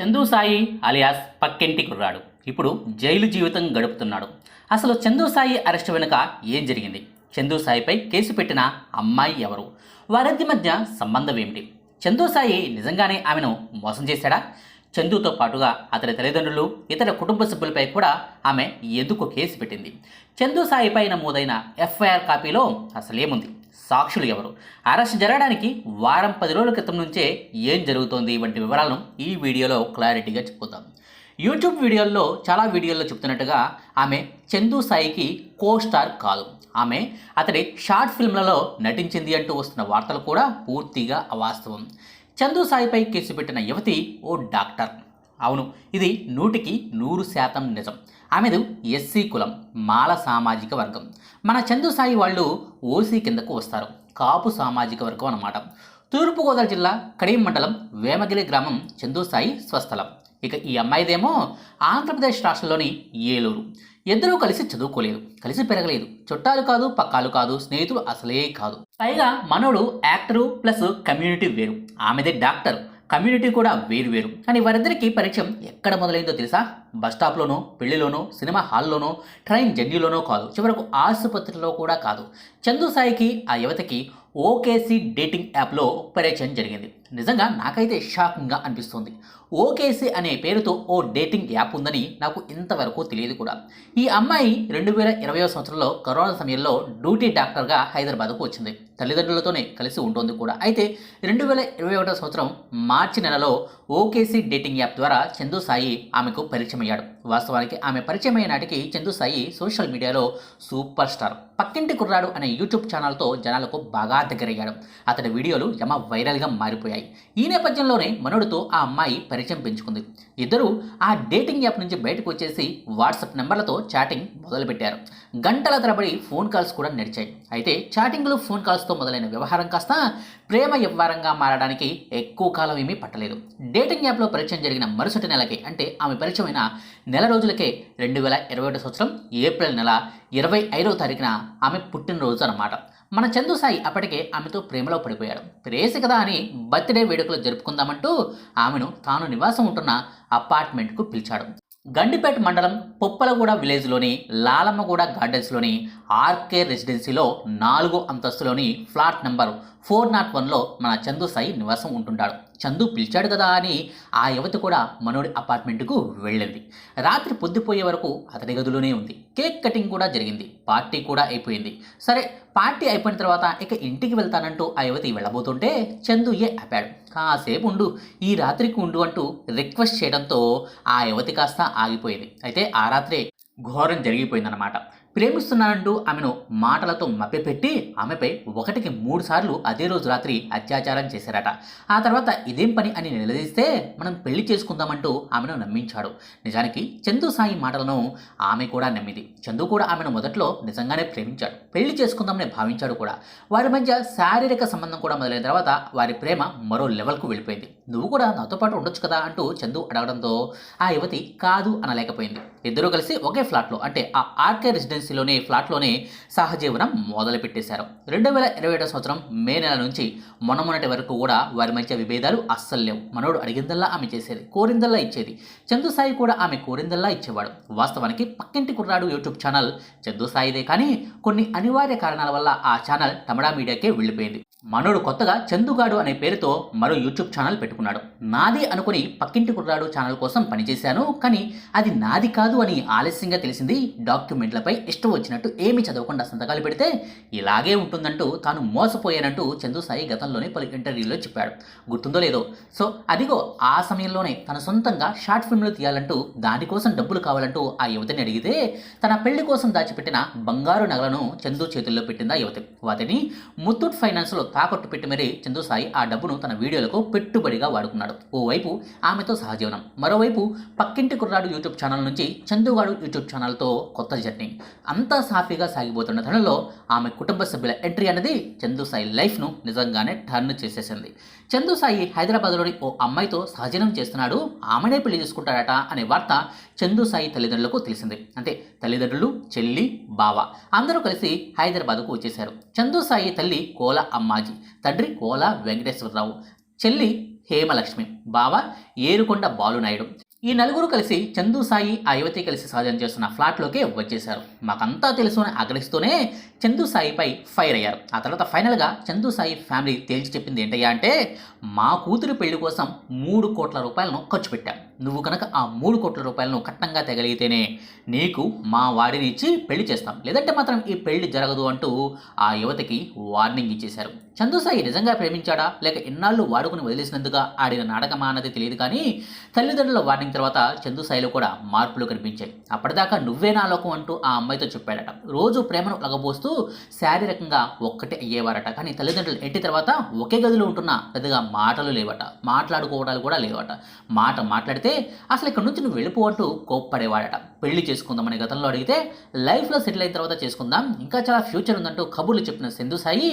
Chandu Sai alias పక్కింటి కుర్రాడు. ఇప్పుడు జైలు జీవితం గడుపుతున్నాడు. అసలు చందు సాయి అరెస్ట్ వెనుక ఏం జరిగింది? చందు సాయిపై కేసు పెట్టిన అమ్మాయి ఎవరు? వారిద్దరి మధ్య సంబంధం ఏమిటి? చందు సాయి నిజంగానే ఆమెను మోసం చేశాడా? చందుతో పాటుగా అతని తల్లిదండ్రులు ఇతర కుటుంబ సభ్యులపై కూడా ఆమె ఎందుకు కేసు పెట్టింది? చందు సాయిపై నమోదైన ఎఫ్ఐఆర్ కాపీలో అసలేముంది? సాక్షులు ఎవరు? అరెస్ట్ జరగడానికి వారం పది రోజుల క్రితం నుంచే ఏం జరుగుతోంది? వంటి వివరాలను ఈ వీడియోలో క్లారిటీగా చెప్పుకుందాం. యూట్యూబ్ వీడియోల్లో చాలా వీడియోల్లో చెప్తున్నట్టుగా ఆమె చందు సాయికి కో స్టార్ కాదు. ఆమె అతడి షార్ట్ ఫిల్మ్లలో నటించింది అంటూ వస్తున్న వార్తలు కూడా పూర్తిగా అవాస్తవం. చందు సాయిపై కేసు పెట్టిన యువతి ఓ డాక్టర్. అవును ఇది నూటికి నూరు శాతం నిజం. ఆమెదు ఎస్సీ కులం మాల సామాజిక వర్గం. మన చందు సాయి వాళ్ళు ఓసీ కిందకు వస్తారు. కాపు సామాజిక వర్గం అన్నమాట. తూర్పుగోదావరి జిల్లా కడియం మండలం వేమగిరి గ్రామం చందుసాయి స్వస్థలం. ఇక ఈ అమ్మాయిదేమో ఆంధ్రప్రదేశ్ రాష్ట్రంలోని ఏలూరు. ఇద్దరూ కలిసి చదువుకోలేదు. కలిసి పెరగలేదు. చుట్టాలు కాదు పక్కాలు కాదు స్నేహితులు అసలే కాదు. పైగా మనోడు యాక్టరు ప్లస్ కమ్యూనిటీ వేరు. ఆమెదే డాక్టర్. కమ్యూనిటీ కూడా వేరు వేరు. కానీ వారిద్దరికి పరిచయం ఎక్కడ మొదలైందో తెలుసా? బస్ స్టాప్లోనో పెళ్ళిలోనో సినిమా హాల్లోనో ట్రైన్ జర్నీలోనో కాదు. చివరకు ఆసుపత్రిలో కూడా కాదు. చందు సాయికి ఆ యువతకి ఓకేసీ డేటింగ్ యాప్లో పరిచయం జరిగింది. నిజంగా నాకైతే షాకింగ్గా అనిపిస్తుంది. ఓకేసీ అనే పేరుతో ఓ డేటింగ్ యాప్ ఉందని నాకు ఇంతవరకు తెలియదు కూడా. ఈ అమ్మాయి రెండు వేల ఇరవై సంవత్సరంలో కరోనా సమయంలో డ్యూటీ డాక్టర్గా హైదరాబాద్కు వచ్చింది. తల్లిదండ్రులతోనే కలిసి ఉంటుంది కూడా. అయితే రెండు వేల ఇరవై ఒకటో సంవత్సరం మార్చి నెలలో ఓకేసీ డేటింగ్ యాప్ ద్వారా చందు సాయి ఆమెకు పరిచయం అయ్యాడు వాస్తవానికి ఆమె పరిచయం అయిన నాటికి చందు సాయి సోషల్ మీడియాలో సూపర్ స్టార్. పక్కింటి కుర్రాడు అనే యూట్యూబ్ ఛానల్తో జనాలకు బాగా దగ్గరయ్యాడు. అతడి వీడియోలు యమ వైరల్గా మారిపోయాయి. ఈ నేపథ్యంలోనే మనోడితో ఆ అమ్మాయి పరిచయం పెంచుకుంది. ఇద్దరు ఆ డేటింగ్ యాప్ నుంచి బయటకు వచ్చేసి వాట్సాప్ నెంబర్లతో చాటింగ్ మొదలుపెట్టారు. గంటల తరబడి ఫోన్ కాల్స్ కూడా నడిచాయి. అయితే చాటింగ్లు ఫోన్ కాల్స్తో మొదలైన వ్యవహారం కాస్త ప్రేమ వ్యవహారంగా మారడానికి ఎక్కువ కాలం ఏమీ పట్టలేదు. డేటింగ్ యాప్లో పరిచయం జరిగిన మరుసటి నెలకి అంటే ఆమె పరిచయమైన నెల రోజులకే రెండు వేల ఇరవై ఒకటి సంవత్సరం ఏప్రిల్ నెల ఇరవై ఐదవ తారీఖున ఆమె పుట్టినరోజు అన్నమాట. మన చందు సాయి అప్పటికే ఆమెతో ప్రేమలో పడిపోయాడు. ప్రేసి కదా అని బర్త్డే వేడుకలు జరుపుకుందామంటూ ఆమెను తాను నివాసం ఉంటున్న అపార్ట్మెంట్కు పిలిచాడు. గండిపేట మండలం పొప్పలగూడ విలేజ్లోని లాలమ్మగూడ గార్డెన్స్లోని ఆర్కే రెసిడెన్సీలో నాలుగో అంతస్తులోని ఫ్లాట్ నెంబర్ ఫోర్ నాట్ వన్లో మన చందు సాయి నివాసం ఉంటుంటాడు. చందు పిలిచాడు కదా అని ఆ యువతి కూడా మనోడి అపార్ట్మెంట్కు వెళ్ళింది. రాత్రి పొద్దుపోయే వరకు అతని గదిలోనే ఉంది. కేక్ కటింగ్ కూడా జరిగింది. పార్టీ కూడా అయిపోయింది. సరే పార్టీ అయిపోయిన తర్వాత ఇక ఇంటికి వెళ్తానంటూ ఆ యువతి వెళ్ళబోతుంటే చందు ఏ ఆపాడు. కాసేపు ఉండు ఈ రాత్రికి ఉండు అంటూ రిక్వెస్ట్ చేయడంతో ఆ యువతి కాస్త ఆగిపోయింది. అయితే ఆ రాత్రే ఘోరం జరిగిపోయిందన్నమాట. ప్రేమిస్తున్నానంటూ ఆమెను మాటలతో మభ్యపెట్టి ఆమెపై ఒకటికి మూడు సార్లు అదే రోజు రాత్రి అత్యాచారం చేశారట. ఆ తర్వాత ఇదేం పని అని నిలదీస్తే మనం పెళ్ళి చేసుకుందామంటూ ఆమెను నమ్మించాడు. నిజానికి చందు సాయి మాటలను ఆమె కూడా నమ్మింది. చందు కూడా ఆమెను మొదట్లో నిజంగానే ప్రేమించాడు. పెళ్ళి చేసుకుందామని భావించాడు కూడా. వారి మధ్య శారీరక సంబంధం కూడా మొదలైన తర్వాత వారి ప్రేమ మరో లెవెల్కు వెళ్ళిపోయింది. నువ్వు కూడా నాతో పాటు ఉండొచ్చు కదా అంటూ చందు అడగడంతో ఆ యువతి కాదు అనలేకపోయింది. ఇద్దరూ కలిసి ఒకే ఫ్లాట్లో అంటే ఆ ఆర్కే రెసిడెన్సీలోనే ఫ్లాట్లోనే సహజీవనం మొదలుపెట్టేశారు. రెండు వేల ఇరవై ఏడో సంవత్సరం మే నెల నుంచి మొన్నమొన్నటి వరకు కూడా వారి మధ్య విభేదాలు అస్సలు లేవు. మనోడు అడిగిందల్లా ఆమె చేసేది కోరిందల్లా ఇచ్చేది. చందుసాయి కూడా ఆమె కోరిందల్లా ఇచ్చేవాడు. వాస్తవానికి పక్కింటి కుర్రాడు యూట్యూబ్ ఛానల్ చందుసాయిదే కానీ కొన్ని అనివార్య కారణాల వల్ల ఆ ఛానల్ తమిళా మీడియాకే వెళ్ళిపోయింది. మనోడు కొత్తగా చందుగాడు అనే పేరుతో మరో యూట్యూబ్ ఛానల్ పెట్టుకున్నాడు. నాది అనుకుని పక్కింటి కుర్రాడు ఛానల్ కోసం పనిచేశాను కానీ అది నాది కాదు అని ఆలస్యంగా తెలిసింది డాక్యుమెంట్లపై ఇష్టం వచ్చినట్టు ఏమీ చదవకుండా సంతకాలు పెడితే ఇలాగే ఉంటుందంటూ తాను మోసపోయానంటూ చందు సాయి గతంలోనే పలు ఇంటర్వ్యూలో చెప్పాడు. గుర్తుందో లేదో? సో అదిగో ఆ సమయంలోనే తన సొంతంగా షార్ట్ ఫిల్మ్లు తీయాలంటూ దానికోసం డబ్బులు కావాలంటూ ఆ యువతిని అడిగితే తన పెళ్ళి కోసం దాచిపెట్టిన బంగారు నగలను చందు చేతుల్లో పెట్టింది ఆ యువతి. వాటిని ముత్తూట్ ఫైనాన్స్లో తాకట్టు పెట్టి మరీ చందుసాయి ఆ డబ్బును తన వీడియోలకు పెట్టుబడిగా వాడుకున్నాడు. ఓవైపు ఆమెతో సహజీవనం. మరోవైపు పక్కింటి కుర్రాడు యూట్యూబ్ ఛానల్ నుంచి చందుగాడు యూట్యూబ్ ఛానల్తో కొత్త జర్నీ. అంతా సాఫీగా సాగిపోతున్న తరుణంలో ఆమె కుటుంబ సభ్యుల ఎంట్రీ అనేది చందుసాయి లైఫ్ను నిజంగానే టర్న్ చేసేసింది. చందుసాయి హైదరాబాద్లోని ఓ అమ్మాయితో సహజీవనం చేస్తున్నాడు. ఆమెనే పెళ్ళి చేసుకుంటాడట అనే వార్త చందుసాయి తల్లిదండ్రులకు తెలిసింది. అంటే తల్లిదండ్రులు చెల్లి బావ అందరూ కలిసి హైదరాబాద్కు వచ్చేశారు. చందు సాయి తల్లి కోల అమ్మాజీ తండ్రి కోల వెంకటేశ్వరరావు చెల్లి హేమలక్ష్మి బావ ఏరుకొండ బాలునాయుడు. ఈ నలుగురు కలిసి చందు సాయి ఆ యువతి కలిసి సాధన చేస్తున్న ఫ్లాట్లోకి వచ్చేశారు. మాకంతా తెలుసు అని ఆగ్రహిస్తూనే చందు సాయిపై ఫైర్ అయ్యారు. ఆ తర్వాత ఫైనల్గా చందు సాయి ఫ్యామిలీ తేల్చి చెప్పింది ఏంటయ్యా అంటే మా కూతురు పెళ్ళి కోసం మూడు కోట్ల రూపాయలను ఖర్చు పెట్టాం. నువ్వు కనుక ఆ మూడు కోట్ల రూపాయలను కట్నంగా తెగలిగితేనే నీకు మా వాడిని ఇచ్చి పెళ్ళి చేస్తాం. లేదంటే మాత్రం ఈ పెళ్ళి జరగదు అంటూ ఆ యువతికి వార్నింగ్ ఇచ్చేశారు. చందుసాయి నిజంగా ప్రేమించాడా? లేక ఇన్నాళ్ళు వాడుకుని వదిలేసినందుగా ఆడిన నాటకమా అన్నది తెలియదు కానీ తల్లిదండ్రుల వార్నింగ్ తర్వాత చందుసాయిలో కూడా మార్పులు కనిపించాయి. అప్పటిదాకా నువ్వే నా లోకం అంటూ ఆ అమ్మాయితో చెప్పాడట. రోజు ప్రేమను లగబోస్తూ శారీరకంగా ఒక్కటే అయ్యేవారట. కానీ తల్లిదండ్రులు ఎట్టి తర్వాత ఒకే గదిలో ఉంటున్న పెద్దగా మాటలు లేవట. మాట్లాడుకోవడాలు కూడా లేవట. మాట మాట్లాడితే అసలు ఇక్కడ నుంచి నువ్వు వెళ్ళిపోవట్టు కోప్పడేవాడట. పెళ్ళి చేసుకుందామని గతంలో అడిగితే లైఫ్లో సెటిల్ అయిన తర్వాత చేసుకుందాం ఇంకా చాలా ఫ్యూచర్ ఉందంటూ కబుర్లు చెప్పిన సింధు సాయి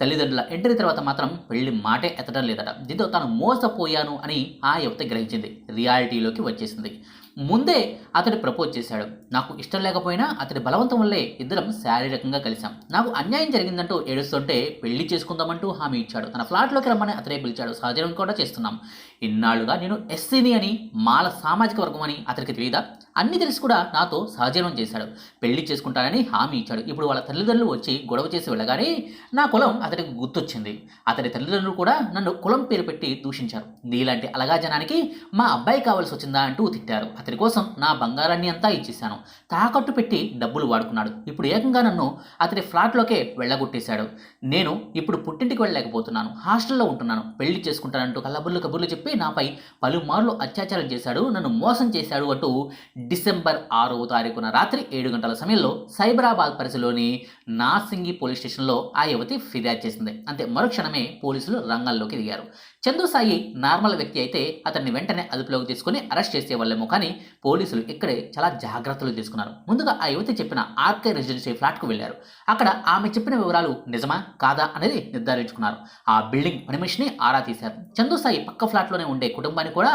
తల్లిదండ్రుల ఎంట్రీ తర్వాత మాత్రం పెళ్ళి మాటే ఎత్తడం లేదట. దీంతో తాను మోసపోయాను అని ఆ యువత గ్రహించింది. రియాలిటీలోకి వచ్చేసింది. ముందే అతడు ప్రపోజ్ చేశాడు. నాకు ఇష్టం లేకపోయినా అతడి బలవంతం వల్లే ఇద్దరం శారీరకంగా కలిశాం. నాకు అన్యాయం జరిగిందంటూ ఏడుస్తుంటే పెళ్ళి చేసుకుందామంటూ హామీ ఇచ్చాడు. తన ఫ్లాట్లోకి రమ్మని అతడే పిలిచాడు. సహజం కూడా చేస్తున్నాం. ఇన్నాళ్ళుగా నేను ఎస్సీని అని మాల సామాజిక వర్గం అని అతనికి తెలియదా అన్ని తెలిసి కూడా నాతో సహజీవనం చేశాడు. పెళ్ళి చేసుకుంటానని హామీ ఇచ్చాడు. ఇప్పుడు వాళ్ళ తల్లిదండ్రులు వచ్చి గొడవ చేసి వెళ్ళగానే నా కులం అతడికి గుర్తొచ్చింది. అతడి తల్లిదండ్రులు కూడా నన్ను కులం పేరు పెట్టి దూషించారు. నీలాంటి అలగా జనానికి మా అబ్బాయి కావాల్సి వచ్చిందా అంటూ తిట్టారు. అతడి కోసం నా బంగారాన్ని అంతా ఇచ్చేశాను. తాకట్టు పెట్టి డబ్బులు వాడుకున్నాడు. ఇప్పుడు ఏకంగా నన్ను అతడి ఫ్లాట్లోకే వెళ్ళగొట్టేశాడు. నేను ఇప్పుడు పుట్టింటికి వెళ్ళలేకపోతున్నాను. హాస్టల్లో ఉంటున్నాను. పెళ్ళి చేసుకుంటానంటూ కళ్ళబుర్లు కబుర్లు చెప్పి నాపై పలుమార్లు అత్యాచారం చేశాడు. నన్ను మోసం చేశాడు అంటూ డిసెంబర్ ఆరవ తారీఖున రాత్రి ఏడు గంటల సమయంలో సైబరాబాద్ పరిధిలోని నాసింగి పోలీస్ స్టేషన్లో ఆ యువతి ఫిర్యాదు చేసింది. అంతే మరుక్షణమే పోలీసులు రంగంలోకి దిగారు. చందు సాయి నార్మల్ వ్యక్తి అయితే అతన్ని వెంటనే అదుపులోకి తీసుకుని అరెస్ట్ చేసేవాళ్ళేమో కానీ పోలీసులు ఇక్కడే చాలా జాగ్రత్తలు తీసుకున్నారు. ముందుగా ఆ యువతి చెప్పిన ఆర్కే రెసిడెన్సీ ఫ్లాట్కు వెళ్ళారు. అక్కడ ఆమె చెప్పిన వివరాలు నిజమా కాదా అనేది నిర్ధారించుకున్నారు. ఆ బిల్డింగ్ పనిమనిషిని ఆరా తీశారు. చందు సాయి పక్క ఫ్లాట్లోనే ఉండే కుటుంబాన్ని కూడా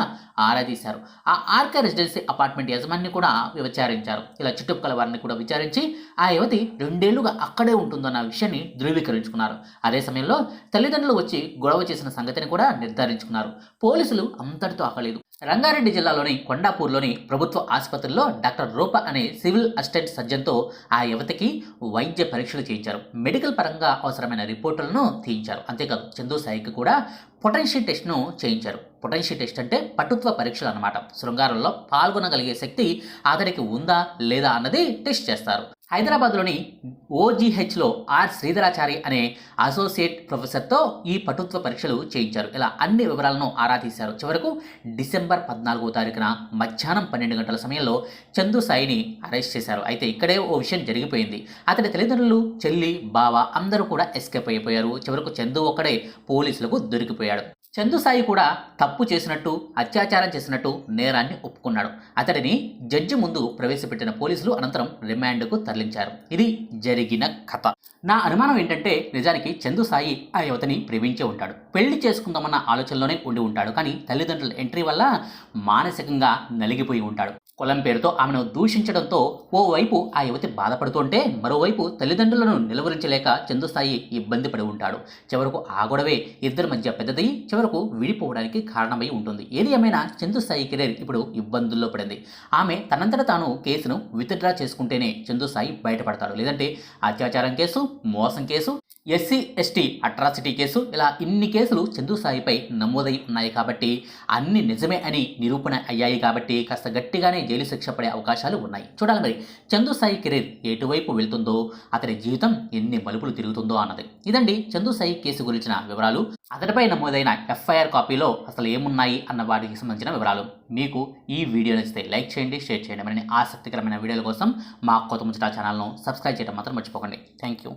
ఆరా తీశారు. ఆ ఆర్కే రెసిడెన్సీ అపార్ట్మెంట్ యజమాని కూడా విచారించారు. ఇలా చుట్టుపక్కల వారిని కూడా విచారించి ఆ యువతి రెండేళ్ళుగా అక్కడే ఉంటుందన్న విషయాన్ని ధృవీకరించుకున్నారు. అదే సమయంలో తల్లిదండ్రులు వచ్చి గొడవ చేసిన సంగతిని కూడా నిర్ధారించుకున్నారు. పోలీసులు అంతటితో ఆకలేదు రంగారెడ్డి జిల్లాలోని కొండాపూర్లోని ప్రభుత్వ ఆసుపత్రిలో డాక్టర్ రూప అనే సివిల్ అసిస్టెంట్ సర్జన్తో ఆ యువతికి వైద్య పరీక్షలు చేయించారు. మెడికల్ పరంగా అవసరమైన రిపోర్టులను తీయించారు. అంతేకాదు చందు సాయికి కూడా పొటెన్షియల్ టెస్ట్ను చేయించారు. పొటెన్షియల్ టెస్ట్ అంటే పటుత్వ పరీక్షలు అన్నమాట. శృంగారంలో పాల్గొనగలిగే శక్తి అతడికి ఉందా లేదా అన్నది టెస్ట్ చేస్తారు. హైదరాబాద్లోని ఓజీహెచ్లో ఆర్ శ్రీధరాచారి అనే అసోసియేట్ ప్రొఫెసర్తో ఈ పటుత్వ పరీక్షలు చేయించారు. ఇలా అన్ని వివరాలను ఆరా తీశారు. చివరకు డిసెంబర్ పద్నాలుగో తారీఖున మధ్యాహ్నం పన్నెండు గంటల సమయంలో చందు సాయిని అరెస్ట్ చేశారు. అయితే ఇక్కడే ఓ విషయం జరిగిపోయింది. అతడి తల్లిదండ్రులు చెల్లి బావ అందరూ కూడా ఎస్కేప్ అయిపోయారు. చివరకు చందు ఒక్కడే పోలీసులకు దొరికిపోయాడు. చందు సాయి కూడా తప్పు చేసినట్టు అత్యాచారం చేసినట్టు నేరాన్ని ఒప్పుకున్నాడు. అతడిని జడ్జి ముందు ప్రవేశపెట్టిన పోలీసులు అనంతరం రిమాండ్కు తరలించారు. ఇది జరిగిన కథ. నా అనుమానం ఏంటంటే నిజానికి చందు సాయి ఆ యువతని ప్రేమించే ఉంటాడు. పెళ్ళి చేసుకుందామన్న ఆలోచనలోనే ఉండి ఉంటాడు. కానీ తల్లిదండ్రుల ఎంట్రీ వల్ల మానసికంగా నలిగిపోయి ఉంటాడు. కులం పేరుతో ఆమెను దూషించడంతో ఓవైపు ఆ యువతి బాధపడుతుంటే మరోవైపు తల్లిదండ్రులను నిలువరించలేక చందుస్థాయి ఇబ్బంది పడి ఉంటాడు. చివరకు ఆ గొడవే ఇద్దరి మధ్య పెద్దది చివరకు విడిపోవడానికి కారణమై ఉంటుంది. ఏది ఏమైనా చందుస్థాయి కెరీర్ ఇప్పుడు ఇబ్బందుల్లో పడింది. ఆమె తనంతట తాను కేసును విత్డ్రా చేసుకుంటేనే చందుస్థాయి బయటపడతాడు. లేదంటే అత్యాచారం కేసు మోసం case SC ST atrocity case ఇలా ఇన్ని కేసులు చందు సాయిపై నమోదై ఉన్నాయి కాబట్టి అన్ని నిజమే అని నిరూపణ అయ్యాయి కాబట్టి కాస్త గట్టిగానే జైలు శిక్ష పడే అవకాశాలు ఉన్నాయి. చూడాలి మరి చందు సాయి కెరీర్ ఎటువైపు వెళ్తుందో అతని జీవితం ఎన్ని మలుపులు తిరుగుతుందో అన్నది. ఇదండి చందు సాయి కేసు గురించిన వివరాలు. అతడిపై నమోదైన ఎఫ్ఐఆర్ కాపీలో అసలు ఏమున్నాయి అన్న వాటికి సంబంధించిన వివరాలు. మీకు ఈ వీడియో నచ్చితే లైక్ చేయండి షేర్ చేయండి. మరిన్ని ఆసక్తికరమైన వీడియోల కోసం మా కొత్త ముచ్చట ఛానల్ను సబ్స్క్రైబ్ చేయడం మాత్రం మర్చిపోకండి. Thank you.